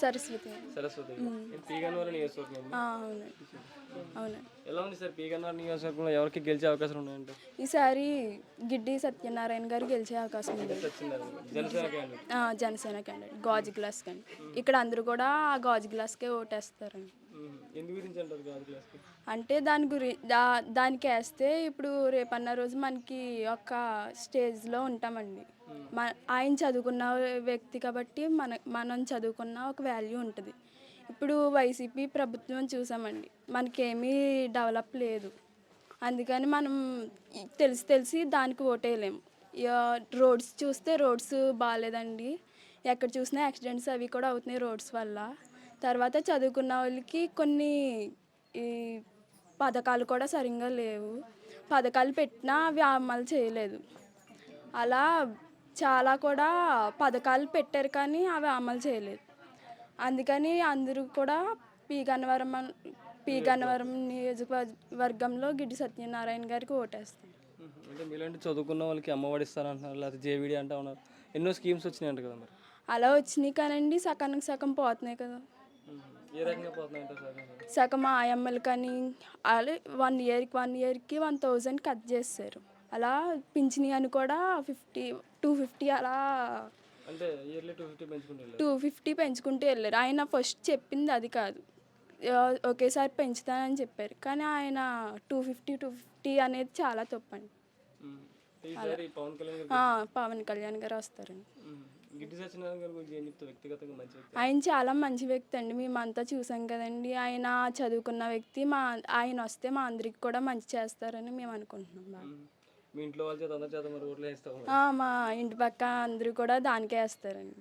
సరస్వతి. సరస్వతి. ఇది పీ గన్నవరం నియోజకవర్గం? ఆ, అవునండి అవునండి ఎలా ఉంది సార్ పీ గన్నవరం నియోజకవర్గంలో ఎవరికి గెలిచే అవకాశాలు ఉన్నాయంటే ఈసారి గిడ్డి సత్యనారాయణ గారు గెలిచే అవకాశం ఉంది. జనసేన క్యాండిడేట్ గాజు గ్లాస్ కానీ. ఇక్కడ అందరూ కూడా ఆ గాజు గ్లాస్కే ఓటేస్తారండి. ఎందు గురించి అంటారు కాదు క్లాస్కి అంటే దాని గురి దా దానికి వేస్తే ఇప్పుడు రేపన్న రోజు మనకి ఒక స్టేజ్లో ఉంటామండి. మన ఆయన చదువుకున్న వ్యక్తి కాబట్టి మన మనం చదువుకున్న ఒక వాల్యూ ఉంటుంది. ఇప్పుడు వైసీపీ ప్రభుత్వం చూసామండి. మనకేమీ డెవలప్ లేదు. అందుకని మనం తెలిసి తెలిసి దానికి ఓటేయలేము. రోడ్స్ చూస్తే రోడ్స్ బాగాలేదండి ఎక్కడ చూసినా యాక్సిడెంట్స్ అవి కూడా అవుతున్నాయి రోడ్స్ వల్ల. తర్వాత చదువుకున్న వాళ్ళకి కొన్ని ఈ పథకాలు కూడా సరిగ్గా లేవు. పథకాలు పెట్టినా అవి అమలు చేయలేదు. అలా చాలా కూడా పథకాలు పెట్టారు కానీ అవి అమలు చేయలేదు. అందుకని అందరూ కూడా పీ గన్నవరం పీ గన్నవరం నియోజకవర్గంలో గిడ్డి సత్యనారాయణ గారికి ఓటేస్తాం అంటే మీలాంటి చదువుకున్న వాళ్ళకి అమ్మఒడి ఇస్తారంటున్నారు లేకపోతే జేవిడి అంటా ఉన్నారు. ఎన్నో స్కీమ్స్ వచ్చినాయంట కదా మరి? అలా వచ్చినాయి కానండి సకానికి సగం పోతున్నాయి కదా. సగం ఆయమ్మలు కానీ అలా వన్ ఇయర్కి వన్ ఇయర్కి వన్ థౌజండ్ కట్ చేస్తారు. అలా పింఛని అని కూడా ఫిఫ్టీ టూ ఫిఫ్టీ అలా టూ ఫిఫ్టీ పెంచుకుంటే వెళ్ళారు. ఆయన ఫస్ట్ చెప్పింది అది కాదు. ఆ, ఒకేసారి పెంచుతానని చెప్పారు. కానీ ఆయన టూ ఫిఫ్టీ టూ ఫిఫ్టీ అనేది చాలా తప్పండి. పవన్ కళ్యాణ్ గారు ఆ, వస్తారండి. గిడ్డి సత్యనారాయణ గారి గురించి ఏం చెప్తారు వ్యక్తిగతంగా మంచి వ్యక్తి ఆయన? చాలా మంచి వ్యక్తి అండి. మేమంతా చూసాం కదండి. ఆయన చదువుకున్న వ్యక్తి మా ఆయన వస్తే మా అందరికి కూడా మంచి చేస్తారని మేము అనుకుంటున్నాం బాగా ఉమ్. మీ ఇంట్లో వాళ్ళ చేత అందరి చేత మరి ఓట్లు వేస్తాము ఆ, మా ఇంటి పక్క అందరూ కూడా దానికే వేస్తారండి.